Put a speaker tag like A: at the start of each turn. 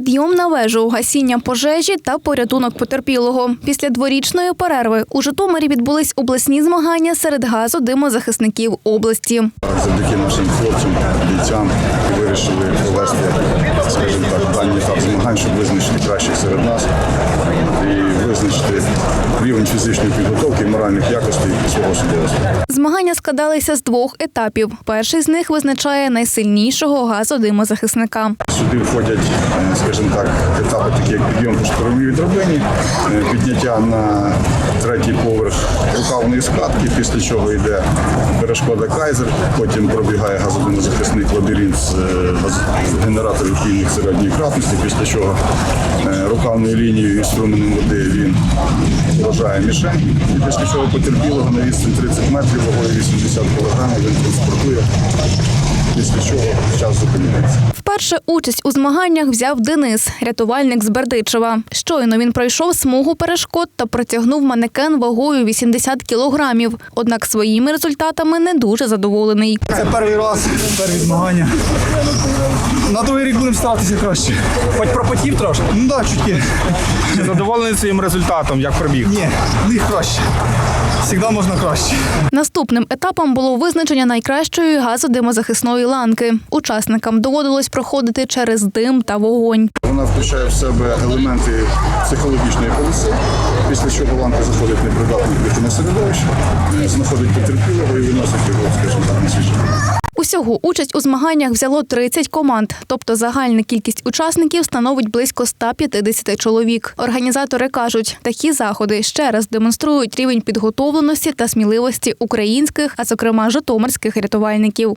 A: підйом на вежу, гасіння пожежі та порятунок потерпілого. Після дворічної перерви у Житомирі відбулись обласні змагання серед газодимозахисників області.
B: Завдяки нашим хлопцям, бійцям вирішили провести, скажімо так, даний етап змагань, щоб визначити кращих серед нас і визначити рівень фізичної підготовки і моральних якостей свого судовства.
A: Змагання складалися з двох етапів. Перший з них визначає найсильнішого газодимозахисника.
B: Сюди входять, е, скажімо так, етапи, такі як підйом по шторовій драбині, е, підняття на третій поверх рукавної складки, після чого йде перешкода кайзер, потім пробігає газодимозахисник лабіринт з е, генераторів пільних середньої кратності, після чого рукавною лінією і струменем води він вражає мішень, і після чого потерпілого на відстань 30 метрів вагою 80 кг він транспортує, після чого час зупиняється.
A: Вперше участь у змаганнях взяв Денис, рятувальник з Бердичева. Щойно він пройшов смугу перешкод та протягнув манекен вагою 80 кілограмів. Однак своїми результатами не дуже задоволений.
C: Це перший раз, перші змагання. На другий рік будемо старатися краще.
D: Хоч пропотів трошки.
C: Ну так, чутки.
D: Чи задоволений своїм результатом, як пробіг?
C: Ні, них краще. Завжди можна краще.
A: Наступним етапом було визначення найкращої газодимозахисної ланки. Учасникам доводилось проходити через дим та вогонь.
B: Вона включає в себе елементи психологічної полоси, після чого ланка заходить в непридатне дихальне середовище, знаходить потерпілого і виносить його, скажімо так, на свіжу.
A: Усього участь у змаганнях взяло 30 команд, тобто загальна кількість учасників становить близько 150 чоловік. Організатори кажуть, такі заходи ще раз демонструють рівень підготовленості та сміливості українських, а зокрема житомирських рятувальників.